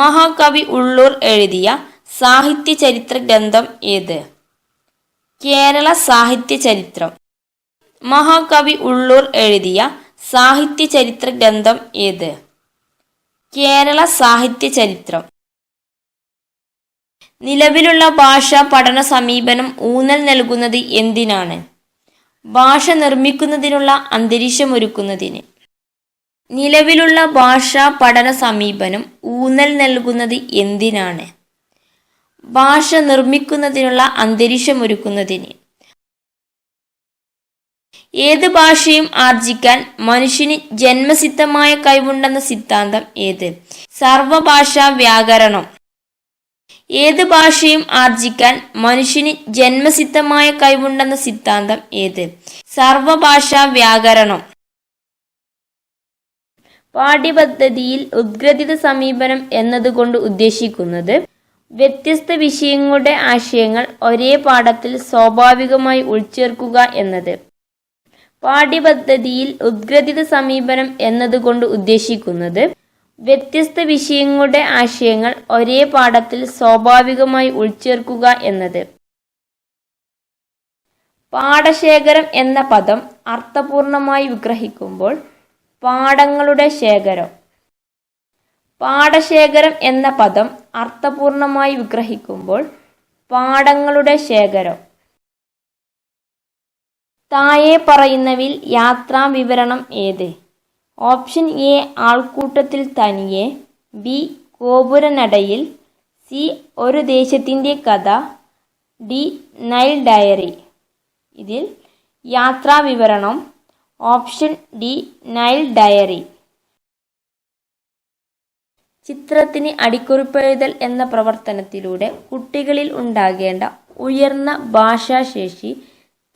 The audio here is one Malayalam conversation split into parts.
മഹാകവി ഉള്ളൂർ എഴുതിയ സാഹിത്യ ചരിത്ര ഗ്രന്ഥം ഏത്? കേരള സാഹിത്യ ചരിത്രം മഹാകവി ഉള്ളൂർ എഴുതിയ സാഹിത്യ ചരിത്ര ഗ്രന്ഥം ഏത്? കേരള സാഹിത്യ ചരിത്രം നിലവിലുള്ള ഭാഷാ പഠന സമീപനം ഊന്നൽ നൽകുന്നത് എന്തിനാണ്? ഭാഷ നിർമ്മിക്കുന്നതിനുള്ള അന്തരീക്ഷമൊരുക്കുന്നതിന് നിലവിലുള്ള ഭാഷാ പഠന സമീപനം ഊന്നൽ നൽകുന്നത് എന്തിനാണ്? ഭാഷ നിർമ്മിക്കുന്നതിനുള്ള അന്തരീക്ഷമൊരുക്കുന്നതിന്. ഏത് ഭാഷയും ആർജിക്കാൻ മനുഷ്യന് ജന്മസിദ്ധമായ കഴിവുണ്ടെന്ന സിദ്ധാന്തം ഏത്? സർവഭാഷാ വ്യാകരണം. ഏത് ഭാഷയും ആർജിക്കാൻ മനുഷ്യന് ജന്മസിദ്ധമായ കഴിവുണ്ടെന്ന സിദ്ധാന്തം ഏത്? സർവഭാഷാ വ്യാകരണം. പാഠ്യപദ്ധതിയിൽ ഉദ്ഗ്രഥിത സമീപനം എന്നതുകൊണ്ട് ഉദ്ദേശിക്കുന്നത് വ്യത്യസ്ത വിഷയങ്ങളുടെ ആശയങ്ങൾ ഒരേ പാഠത്തിൽ സ്വാഭാവികമായി ഉൾച്ചേർക്കുക എന്നത്. പാഠ്യപദ്ധതിയിൽ ഉദ്ഗ്രഥിത സമീപനം എന്നതുകൊണ്ട് ഉദ്ദേശിക്കുന്നത് വ്യത്യസ്ത വിഷയങ്ങളുടെ ആശയങ്ങൾ ഒരേ പാഠത്തിൽ സ്വാഭാവികമായി ഉൾച്ചേർക്കുക എന്നത്. പാഠശേഖരം എന്ന പദം അർത്ഥപൂർണമായി വിഗ്രഹിക്കുമ്പോൾ പാഠങ്ങളുടെ ശേഖരം. പാഠശേഖരം എന്ന പദം അർത്ഥപൂർണമായി വിഗ്രഹിക്കുമ്പോൾ പാഠങ്ങളുടെ ശേഖരം. താഴെ പറയുന്നവിൽ യാത്രാ വിവരണം ഏത്? ഓപ്ഷൻ എ ആൾക്കൂട്ടത്തിൽ തനിയെ ബി ഗോപുരനടയിൽ സി ഒരു ദേശത്തിന്റെ കഥ ഡി നൈൽ ഡയറി. ഇതിൽ യാത്രാ വിവരണം ഓപ്ഷൻ ഡി നൈൽ ഡയറി. ചിത്രത്തിന് അടിക്കുറിപ്പെഴുതൽ എന്ന പ്രവർത്തനത്തിലൂടെ കുട്ടികളിൽ ഉണ്ടാകേണ്ട ഉയർന്ന ഭാഷാശേഷി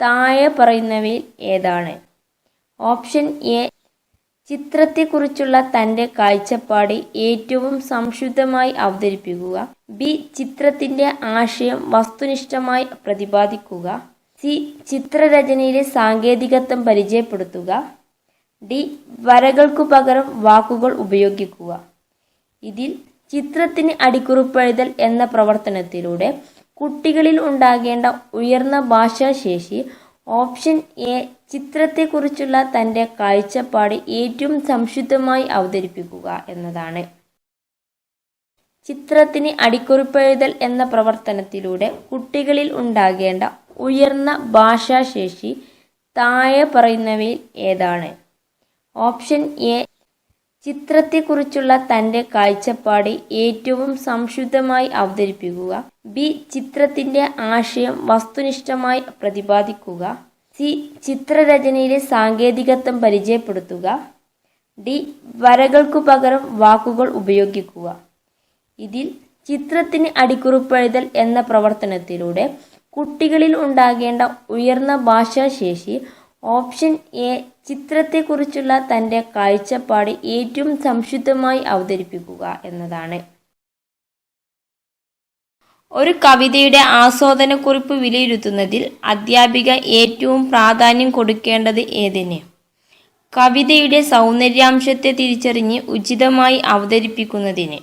താഴെ പറയുന്നവയിൽ ഏതാണ്? ഓപ്ഷൻ എ ചിത്രത്തെക്കുറിച്ചുള്ള തന്റെ കാഴ്ചപ്പാട് ഏറ്റവും സംശുദ്ധമായി അവതരിപ്പിക്കുക. ബി ചിത്രത്തിന്റെ ആശയം വസ്തുനിഷ്ഠമായി പ്രതിപാദിക്കുക. സി ചിത്രരചനയിലെ സാങ്കേതികത്വം പരിചയപ്പെടുത്തുക. ഡി വരകൾക്കു പകരം വാക്കുകൾ ഉപയോഗിക്കുക. ഇതിൽ ചിത്രത്തിന് അടിക്കുറിപ്പെഴുതൽ എന്ന പ്രവർത്തനത്തിലൂടെ കുട്ടികളിൽ ഉണ്ടാകേണ്ട ഉയർന്ന ഭാഷാശേഷി ഓപ്ഷൻ എ ചിത്രത്തെക്കുറിച്ചുള്ള തന്റെ കാഴ്ചപ്പാട് ഏറ്റവും സംശുദ്ധമായി അവതരിപ്പിക്കുക എന്നതാണ്. ചിത്രത്തിന് അടിക്കുറിപ്പെഴുതൽ എന്ന പ്രവർത്തനത്തിലൂടെ കുട്ടികളിൽ ഉണ്ടാകേണ്ട ഉയർന്ന ഭാഷാശേഷി താഴെ പറയുന്നവയിൽ ഏതാണ്? ഓപ്ഷൻ എ ചിത്രത്തെക്കുറിച്ചുള്ള തന്റെ കാഴ്ചപ്പാട് ഏറ്റവും സംശുദ്ധമായി അവതരിപ്പിക്കുക. ബി ചിത്രത്തിന്റെ ആശയം വസ്തുനിഷ്ഠമായി പ്രതിപാദിക്കുക. സി ചിത്രരചനയിലെ സാങ്കേതികത്വം പരിചയപ്പെടുത്തുക. ഡി വരകൾക്കു പകരം വാക്കുകൾ ഉപയോഗിക്കുക. ഇതിൽ ചിത്രത്തിന് അടിക്കുറിപ്പെഴുതൽ എന്ന പ്രവർത്തനത്തിലൂടെ കുട്ടികളിൽ ഉണ്ടാകേണ്ട ഉയർന്ന ഭാഷാശേഷി ഓപ്ഷൻ എ ചിത്രത്തെക്കുറിച്ചുള്ള തന്റെ കാഴ്ചപ്പാട് ഏറ്റവും സംശുദ്ധമായി അവതരിപ്പിക്കുക എന്നതാണ്. ഒരു കവിതയുടെ ആസ്വാദനക്കുറിപ്പ് വിലയിരുത്തുന്നതിൽ അധ്യാപിക ഏറ്റവും പ്രാധാന്യം കൊടുക്കേണ്ടത് ഏതിന്? കവിതയുടെ സൗന്ദര്യാംശത്തെ തിരിച്ചറിഞ്ഞ് ഉചിതമായി അവതരിപ്പിക്കുന്നതിന്.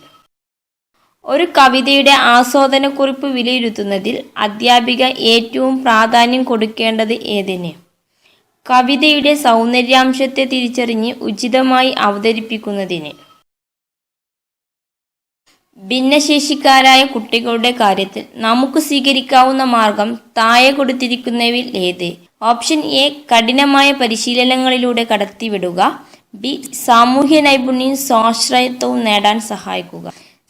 ഒരു കവിതയുടെ ആസ്വാദനക്കുറിപ്പ് വിലയിരുത്തുന്നതിൽ അധ്യാപിക ഏറ്റവും പ്രാധാന്യം കൊടുക്കേണ്ടത് ഏതിന്? കവിതയുടെ സൗന്ദര്യാംശത്തെ തിരിച്ചറിഞ്ഞ് ഉചിതമായി അവതരിപ്പിക്കുന്നതിന്. ഭിന്നശേഷിക്കാരായ കുട്ടികളുടെ കാര്യത്തിൽ നമുക്ക് സ്വീകരിക്കാവുന്ന മാർഗം താഴെ കൊടുത്തിരിക്കുന്നവയിൽ ഏത്? ഓപ്ഷൻ എ കഠിനമായ പരിശീലനങ്ങളിലൂടെ കടത്തിവിടുക. ബി സാമൂഹ്യ നൈപുണ്യവും സ്വാശ്രയത്വവും നേടാൻ സഹായിക്കുക.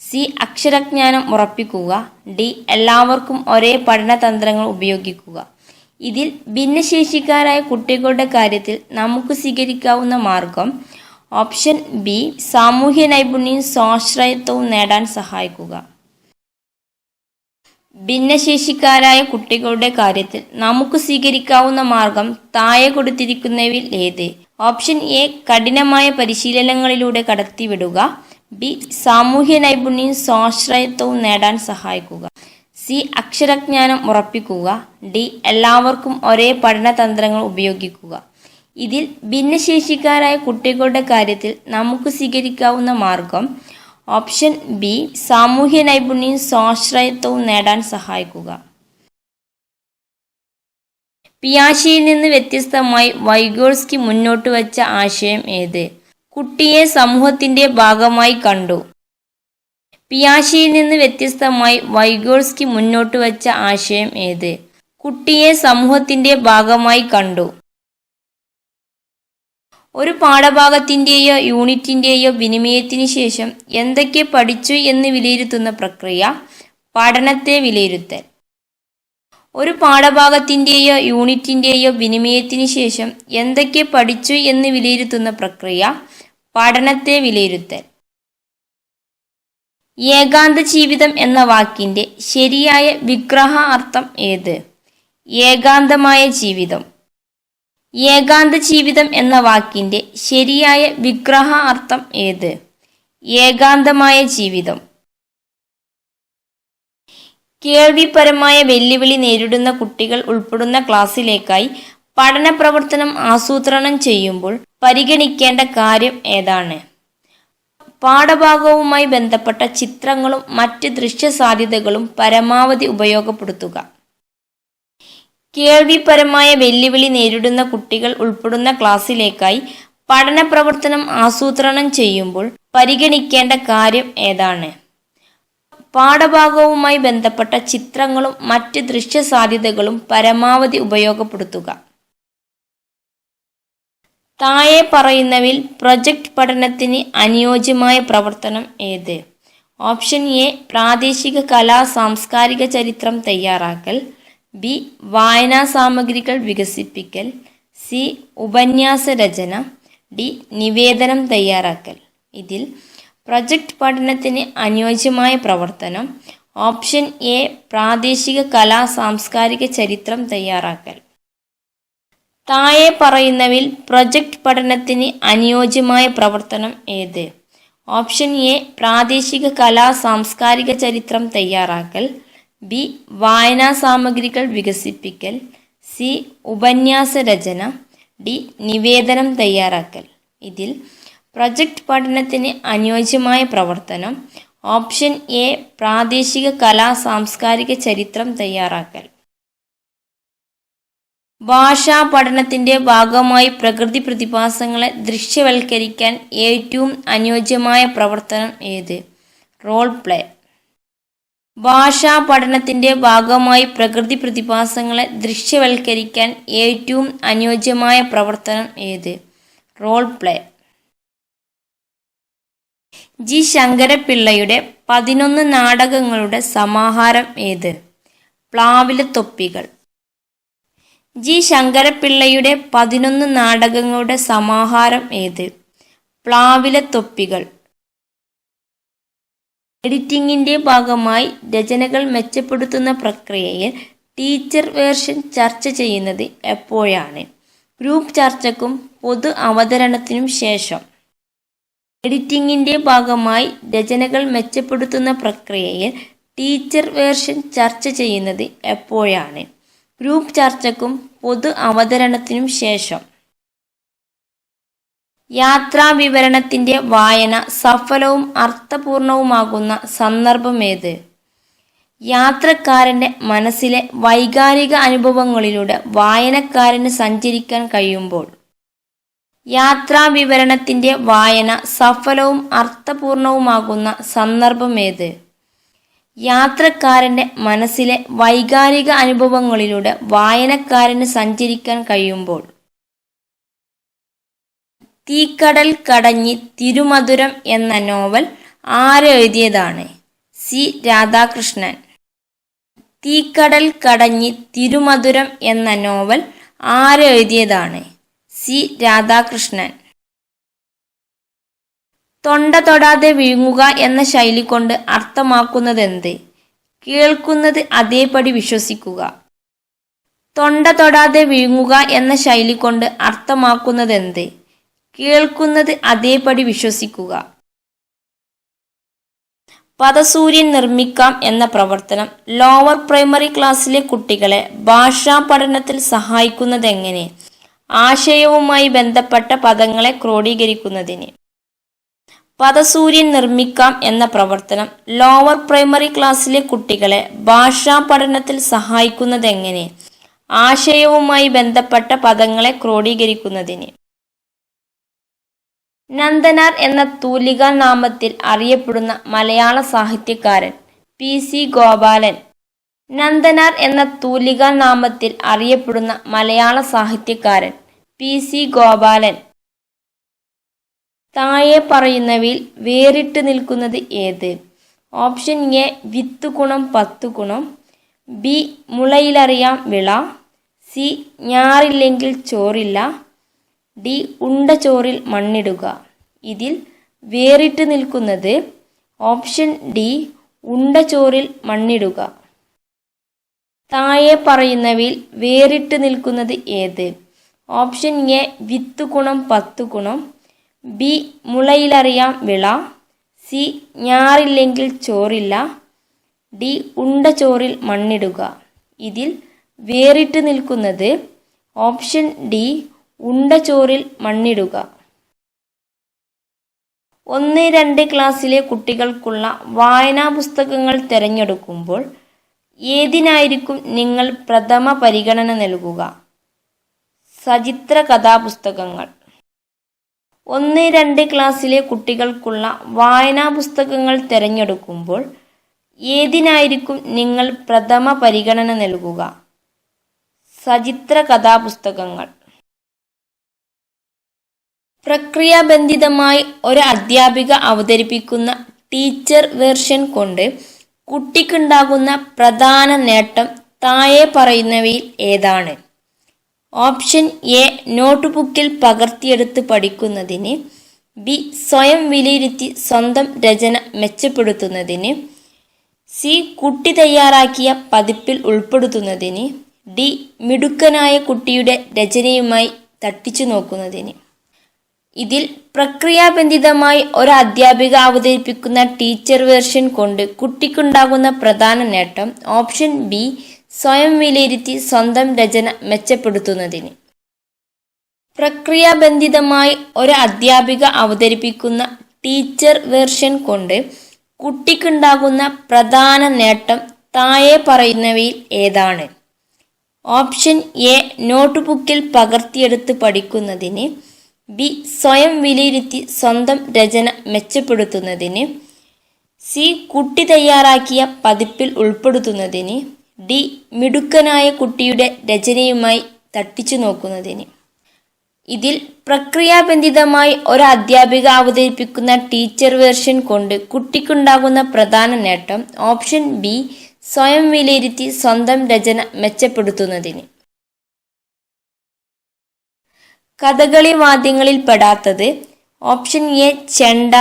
സി അക്ഷരജ്ഞാനം ഉറപ്പിക്കുക. ഡി എല്ലാവർക്കും ഒരേ പഠനതന്ത്രങ്ങൾ ഉപയോഗിക്കുക. ഇതിൽ ഭിന്നശേഷിക്കാരായ കുട്ടികളുടെ കാര്യത്തിൽ നമുക്ക് സ്വീകരിക്കാവുന്ന മാർഗം ഓപ്ഷൻ ബി സാമൂഹ്യ നൈപുണ്യവും സ്വാശ്രയത്വവും നേടാൻ സഹായിക്കുക. ഭിന്നശേഷിക്കാരായ കുട്ടികളുടെ കാര്യത്തിൽ നമുക്ക് സ്വീകരിക്കാവുന്ന മാർഗം താഴെ കൊടുത്തിരിക്കുന്നവയിൽ ഏത്? ഓപ്ഷൻ എ കഠിനമായ പരിശീലനങ്ങളിലൂടെ കടത്തിവിടുക. ബി സാമൂഹ്യ നൈപുണ്യവും സ്വാശ്രയത്വവും നേടാൻ സഹായിക്കുക. സി അക്ഷരജ്ഞാനം ഉറപ്പിക്കുക. ഡി എല്ലാവർക്കും ഒരേ പഠനതന്ത്രങ്ങൾ ഉപയോഗിക്കുക. ഇതിൽ ഭിന്നശേഷിക്കാരായ കുട്ടികളുടെ കാര്യത്തിൽ നമുക്ക് സ്വീകരിക്കാവുന്ന മാർഗം ഓപ്ഷൻ ബി സാമൂഹ്യ നൈപുണ്യം സ്വാശ്രയത്വവും നേടാൻ സഹായിക്കുക. പിയാശിയിൽ നിന്ന് വ്യത്യസ്തമായി വൈഗോൾസ്കി മുന്നോട്ട് വച്ച ആശയം ഏത്? കുട്ടിയെ സമൂഹത്തിന്റെ ഭാഗമായി കണ്ടു. പിയാശിയിൽ നിന്ന് വ്യത്യസ്തമായി വൈഗോൾസ്കി മുന്നോട്ട് വച്ച ആശയം ഏത്? കുട്ടിയെ സമൂഹത്തിന്റെ ഭാഗമായി കണ്ടു. ഒരു പാഠഭാഗത്തിന്റെയോ യൂണിറ്റിന്റെയോ വിനിമയത്തിന് ശേഷം എന്തൊക്കെ പഠിച്ചു എന്ന് വിലയിരുത്തുന്ന പ്രക്രിയ? പഠനത്തെ വിലയിരുത്തൽ. ഒരു പാഠഭാഗത്തിന്റെയോ യൂണിറ്റിന്റെയോ വിനിമയത്തിന് ശേഷം എന്തൊക്കെ പഠിച്ചു എന്ന് വിലയിരുത്തുന്ന പ്രക്രിയ? പഠനത്തെ വിലയിരുത്തൽ. ഏകാന്ത ജീവിതം എന്ന വാക്കിന്റെ ശരിയായ വിഗ്രഹ അർത്ഥം ഏത്? ഏകാന്തമായ ജീവിതം. ഏകാന്ത ജീവിതം എന്ന വാക്കിന്റെ ശരിയായ വിഗ്രഹ അർത്ഥം ഏത്? ഏകാന്തമായ ജീവിതം. കേൾവിപരമായ വെല്ലുവിളി നേരിടുന്ന കുട്ടികൾ ഉൾപ്പെടുന്ന ക്ലാസ്സിലേക്കായി പഠന പ്രവർത്തനം ആസൂത്രണം ചെയ്യുമ്പോൾ പരിഗണിക്കേണ്ട കാര്യം ഏതാണ്? പാഠഭാഗവുമായി ബന്ധപ്പെട്ട ചിത്രങ്ങളും മറ്റ് ദൃശ്യ സാധ്യതകളും പരമാവധി ഉപയോഗപ്പെടുത്തുക. കേൾവിപരമായ വെല്ലുവിളി നേരിടുന്ന കുട്ടികൾ ഉൾപ്പെടുന്ന ക്ലാസ്സിലേക്കായി പഠന പ്രവർത്തനം ആസൂത്രണം ചെയ്യുമ്പോൾ പരിഗണിക്കേണ്ട കാര്യം ഏതാണ്? പാഠഭാഗവുമായി ബന്ധപ്പെട്ട ചിത്രങ്ങളും മറ്റ് ദൃശ്യ സാധ്യതകളും പരമാവധി ഉപയോഗപ്പെടുത്തുക. താഴെ പറയുന്നവയിൽ പ്രൊജക്ട് പഠനത്തിന് അനുയോജ്യമായ പ്രവർത്തനം ഏത്? ഓപ്ഷൻ എ പ്രാദേശിക കലാ സാംസ്കാരിക ചരിത്രം തയ്യാറാക്കൽ. ബി വായനാ സാമഗ്രികൾ വികസിപ്പിക്കൽ. സി ഉപന്യാസ രചന. ഡി നിവേദനം തയ്യാറാക്കൽ. ഇതിൽ പ്രൊജക്ട് പഠനത്തിന് അനുയോജ്യമായ പ്രവർത്തനം. ഓപ്ഷൻ എ പ്രാദേശിക കലാ സാംസ്കാരിക ചരിത്രം തയ്യാറാക്കൽ. താഴെ പറയുന്നവിൽ പ്രൊജക്ട് പഠനത്തിന് അനുയോജ്യമായ പ്രവർത്തനം ഏത്? ഓപ്ഷൻ എ പ്രാദേശിക കലാ സാംസ്കാരിക ചരിത്രം തയ്യാറാക്കൽ. ബി വായനാ സാമഗ്രികൾ വികസിപ്പിക്കൽ. സി ഉപന്യാസ രചന. ഡി നിവേദനം തയ്യാറാക്കൽ. ഇതിൽ പ്രൊജക്ട് പഠനത്തിന് അനുയോജ്യമായ പ്രവർത്തനം. ഓപ്ഷൻ എ പ്രാദേശിക കലാ സാംസ്കാരിക ചരിത്രം തയ്യാറാക്കൽ. ഭാഷാ പഠനത്തിന്റെ ഭാഗമായി പ്രകൃതി പ്രതിഭാസങ്ങളെ ദൃശ്യവൽക്കരിക്കാൻ ഏറ്റവും അനുയോജ്യമായ പ്രവർത്തനം ഏത്? Role play. ഭാഷാ പഠനത്തിന്റെ ഭാഗമായി പ്രകൃതി പ്രതിഭാസങ്ങളെ ദൃശ്യവൽക്കരിക്കാൻ ഏറ്റവും അനുയോജ്യമായ പ്രവർത്തനം ഏത്? Role play. ജി ശങ്കരപ്പിള്ളയുടെ പതിനൊന്ന് നാടകങ്ങളുടെ സമാഹാരം ഏത്? പ്ലാവിലത്തൊപ്പികൾ ജി ശങ്കരപ്പിള്ളയുടെ പതിനൊന്ന് നാടകങ്ങളുടെ സമാഹാരം ഏത്? പ്ലാവിലത്തൊപ്പികൾ എഡിറ്റിംഗിന്റെ ഭാഗമായി രചനകൾ മെച്ചപ്പെടുത്തുന്ന പ്രക്രിയയിൽ ടീച്ചർ വേർഷൻ ചർച്ച ചെയ്യുന്നത് എപ്പോഴാണ്? ഗ്രൂപ്പ് ചർച്ചക്കും പൊതു അവതരണത്തിനും ശേഷം. എഡിറ്റിംഗിന്റെ ഭാഗമായി രചനകൾ മെച്ചപ്പെടുത്തുന്ന പ്രക്രിയയിൽ ടീച്ചർ വേർഷൻ ചർച്ച ചെയ്യുന്നത് എപ്പോഴാണ്? ഗ്രൂപ്പ് ചർച്ചക്കും പൊതു അവതരണത്തിനും ശേഷം. യാത്രാ വിവരണത്തിന്റെ വായന സഫലവും അർത്ഥപൂർണവുമാകുന്ന സന്ദർഭം ഏത്? യാത്രക്കാരന്റെ മനസ്സിലെ വൈകാരിക അനുഭവങ്ങളിലൂടെ വായനക്കാരന് സഞ്ചരിക്കാൻ കഴിയുമ്പോൾ യാത്രാ വിവരണത്തിന്റെ വായന സഫലവും അർത്ഥപൂർണവുമാകുന്ന സന്ദർഭമേത്? യാത്രക്കാരന്റെ മനസ്സിലെ വൈകാരിക അനുഭവങ്ങളിലൂടെ വായനക്കാരന് സഞ്ചരിക്കാൻ കഴിയുമ്പോൾ തീക്കടൽ കടഞ്ഞി തിരുമധുരം എന്ന നോവൽ ആരെഴുതിയതാണ്? സി. രാധാകൃഷ്ണൻ. തീക്കടൽ കടഞ്ഞി തിരുമധുരം എന്ന നോവൽ ആരെഴുതിയതാണ്? സി. രാധാകൃഷ്ണൻ. തൊണ്ട തൊടാതെ വിഴുങ്ങുക എന്ന ശൈലി കൊണ്ട് അർത്ഥമാക്കുന്നതെന്ത്? കേൾക്കുന്നത് അതേപടി വിശ്വസിക്കുക. തൊണ്ട തൊടാതെ വിഴുങ്ങുക എന്ന ശൈലി കൊണ്ട് അർത്ഥമാക്കുന്നതെന്ത്? കേൾക്കുന്നത് അതേപടി വിശ്വസിക്കുക. പദസൂര്യൻ നിർമ്മിക്കാം എന്ന പ്രവർത്തനം ലോവർ പ്രൈമറി ക്ലാസ്സിലെ കുട്ടികളെ ഭാഷാ പഠനത്തിൽ സഹായിക്കുന്നതെങ്ങനെ? ആശയവുമായി ബന്ധപ്പെട്ട പദങ്ങളെ ക്രോഡീകരിക്കുന്നതിന്. പദസൂര്യൻ നിർമ്മിക്കാം എന്ന പ്രവർത്തനം ലോവർ പ്രൈമറി ക്ലാസ്സിലെ കുട്ടികളെ ഭാഷാ പഠനത്തിൽ സഹായിക്കുന്നതെങ്ങനെ? ആശയവുമായി ബന്ധപ്പെട്ട പദങ്ങളെ ക്രോഡീകരിക്കുന്നതിന്. നന്ദനാർ എന്ന തൂലികാ നാമത്തിൽ അറിയപ്പെടുന്ന മലയാള സാഹിത്യകാരൻ പി സി ഗോപാലൻ നന്ദനാർ എന്ന തൂലികാ നാമത്തിൽ അറിയപ്പെടുന്ന മലയാള സാഹിത്യകാരൻ പി സി ഗോപാലൻ. താഴെ പറയുന്നവയിൽ വേറിട്ട് നിൽക്കുന്നത് ഏത്? ഓപ്ഷൻ എ വിത്ത് ഗുണം പത്ത് ഗുണം. ബി മുളയിലറിയാം വിള. സി ഞാറില്ലെങ്കിൽ ചോറില്ല. ഡി ഉണ്ട ചോറിൽ മണ്ണിടുക. ഇതിൽ വേറിട്ട് നിൽക്കുന്നത് ഓപ്ഷൻ ഡി ഉണ്ട ചോറിൽ മണ്ണിടുക. താഴെ പറയുന്നവയിൽ വേറിട്ട് നിൽക്കുന്നത് ഏത്? ഓപ്ഷൻ എ വിത്ത് ഗുണം പത്ത് ഗുണം. ബി മുളയിലറിയാം വിള. സി ഞാറില്ലെങ്കിൽ ചോറില്ല. ഡി ഉണ്ട ചോറിൽ മണ്ണിടുക. ഇതിൽ വേറിട്ട് നിൽക്കുന്നത് ഓപ്ഷൻ ഡി ഉണ്ട ചോറിൽ മണ്ണിടുക. ഒന്ന് രണ്ട് ക്ലാസ്സിലെ കുട്ടികൾക്കുള്ള വായനാ പുസ്തകങ്ങൾ തിരഞ്ഞെടുക്കുമ്പോൾ ഏതിനായിരിക്കും നിങ്ങൾ പ്രഥമ പരിഗണന നൽകുക? സചിത്ര കഥാപുസ്തകങ്ങൾ. ഒന്ന് രണ്ട് ക്ലാസ്സിലെ കുട്ടികൾക്കുള്ള വായനാ പുസ്തകങ്ങൾ തിരഞ്ഞെടുക്കുമ്പോൾ ഏതിനായിരിക്കും നിങ്ങൾ പ്രഥമ പരിഗണന നൽകുക? സചിത്ര കഥാപുസ്തകങ്ങൾ. പ്രക്രിയാബന്ധിതമായി ഒരു അധ്യാപിക അവതരിപ്പിക്കുന്ന ടീച്ചർ വേർഷൻ കൊണ്ട് കുട്ടിക്കുണ്ടാകുന്ന പ്രധാന നേട്ടം താഴെ പറയുന്നവയിൽ ഏതാണ്? ഓപ്ഷൻ എ നോട്ട് ബുക്കിൽ പകർത്തിയെടുത്ത് പഠിക്കുന്നതിന്. ബി സ്വയം വിലയിരുത്തി സ്വന്തം രചന മെച്ചപ്പെടുത്തുന്നതിന്. സി കുട്ടി തയ്യാറാക്കിയ പതിപ്പിൽ ഉൾപ്പെടുത്തുന്നതിന്. ഡി മിടുക്കനായ കുട്ടിയുടെ രചനയുമായി തട്ടിച്ചു നോക്കുന്നതിന്. ഇതിൽ പ്രക്രിയാബന്ധിതമായി ഒരു അധ്യാപിക അവതരിപ്പിക്കുന്ന ടീച്ചർ വേർഷൻ കൊണ്ട് കുട്ടിക്കുണ്ടാകുന്ന പ്രധാന നേട്ടം ഓപ്ഷൻ ബി സ്വയം വിലയിരുത്തി സ്വന്തം രചന മെച്ചപ്പെടുത്തുന്നതിന്. പ്രക്രിയാബന്ധിതമായി ഒരു അധ്യാപിക അവതരിപ്പിക്കുന്ന ടീച്ചർ വേർഷൻ കൊണ്ട് കുട്ടിക്കുണ്ടാകുന്ന പ്രധാന നേട്ടം താഴെ പറയുന്നവയിൽ ഏതാണ്? ഓപ്ഷൻ എ നോട്ട്ബുക്കിൽ പകർത്തിയെടുത്ത് പഠിക്കുന്നതിന്. ബി സ്വയം വിലയിരുത്തി സ്വന്തം രചന മെച്ചപ്പെടുത്തുന്നതിന് സി കുട്ടി തയ്യാറാക്കിയ പതിപ്പിൽ ഉൾപ്പെടുത്തുന്നതിന് ഡി മിടുക്കനായ കുട്ടിയുടെ രചനയുമായി തട്ടിച്ചു നോക്കുന്നതിന്. ഇതിൽ പ്രക്രിയാബന്ധിതമായി ഒരു അധ്യാപിക അവതരിപ്പിക്കുന്ന ടീച്ചർ വേർഷൻ കൊണ്ട് കുട്ടിക്കുണ്ടാകുന്ന പ്രധാന നേട്ടം ഓപ്ഷൻ ബി സ്വയം വിലയിരുത്തി സ്വന്തം രചന മെച്ചപ്പെടുത്തുന്നതിന്. കഥകളി വാദ്യങ്ങളിൽ പെടാത്തത് ഓപ്ഷൻ എ ചെണ്ട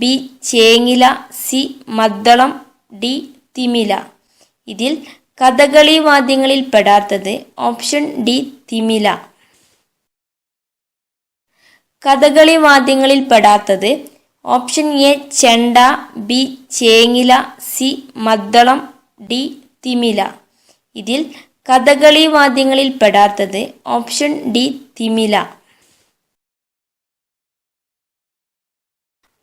ബി ചേങ്ങില സി മദ്ദളം ഡി തിമില. ഇതിൽ കഥകളി വാദ്യങ്ങളിൽ പെടാത്തത് ഓപ്ഷൻ ഡി തിമില. കഥകളി വാദ്യങ്ങളിൽ പെടാത്തത് ഓപ്ഷൻ എ ചെണ്ട ബി ചേങ്ങില സി മദ്ദളം ഡി തിമില. ഇതിൽ കഥകളി വാദ്യങ്ങളിൽ പെടാത്തത് ഓപ്ഷൻ ഡി തിമില.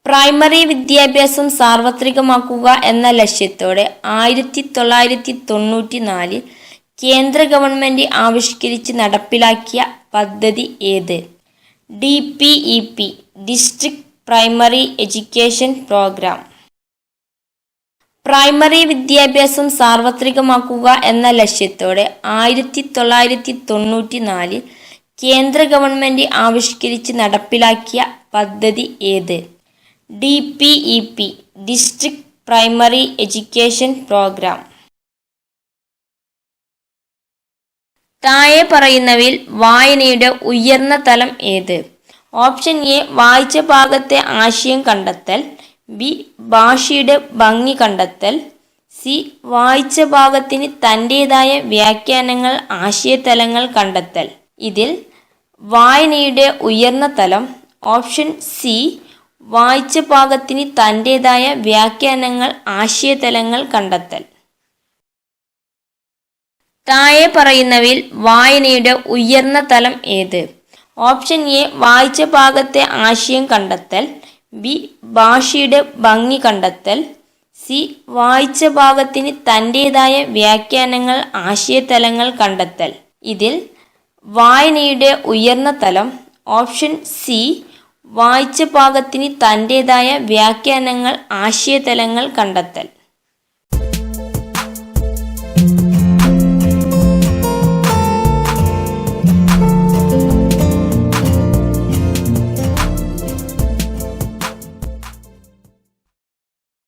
പ്രൈമറി വിദ്യാഭ്യാസം സാർവത്രികമാക്കുക എന്ന ലക്ഷ്യത്തോടെ ആയിരത്തി തൊള്ളായിരത്തി തൊണ്ണൂറ്റി നാലിൽ കേന്ദ്ര ഗവൺമെന്റ് ആവിഷ്കരിച്ച് നടപ്പിലാക്കിയ പദ്ധതി ഏത്? D P E P district primary education programme primary വിദ്യാഭ്യാസം സാർവത്രികമാക്കുക എന്ന ലക്ഷ്യത്തോടെ ആയിരത്തി തൊള്ളായിരത്തി തൊണ്ണൂറ്റി നാലിൽ കേന്ദ്ര ഗവൺമെന്റ് ആവിഷ്കരിച്ച് നടപ്പിലാക്കിയ പദ്ധതി ഏത്? D P E P district primary education programme താഴെ പറയുന്നവയിൽ വായനയുടെ ഉയർന്ന തലം ഏത്? ഓപ്ഷൻ എ വായിച്ച ഭാഗത്തെ ആശയം കണ്ടെത്തൽ. ബി ഭാഷയുടെ ഭംഗി കണ്ടെത്തൽ. സി വായിച്ച ഭാഗത്തിന് തന്റേതായ വ്യാഖ്യാനങ്ങൾ ആശയതലങ്ങൾ കണ്ടെത്തൽ. ഇതിൽ വായനയുടെ ഉയർന്ന തലം. ഓപ്ഷൻ സി വായിച്ച പാകത്തിന് തന്റേതായ വ്യാഖ്യാനങ്ങൾ ആശയതലങ്ങൾ കണ്ടെത്തൽ. താഴെ പറയുന്നവയിൽ വായനയുടെ ഉയർന്ന തലം ഏത്? ഓപ്ഷൻ എ വായിച്ച ഭാഗത്തെ ആശയം കണ്ടെത്തൽ. ബി ഭാഷയുടെ ഭംഗി കണ്ടെത്തൽ. സി വായിച്ച ഭാഗത്തിന് തന്റേതായ വ്യാഖ്യാനങ്ങൾ ആശയതലങ്ങൾ കണ്ടെത്തൽ. ഇതിൽ വായനയുടെ ഉയർന്ന തലം. ഓപ്ഷൻ സി വായിച്ച ഭാഗത്തിന് തന്റേതായ വ്യാഖ്യാനങ്ങൾ ആശയതലങ്ങൾ കണ്ടെത്തൽ.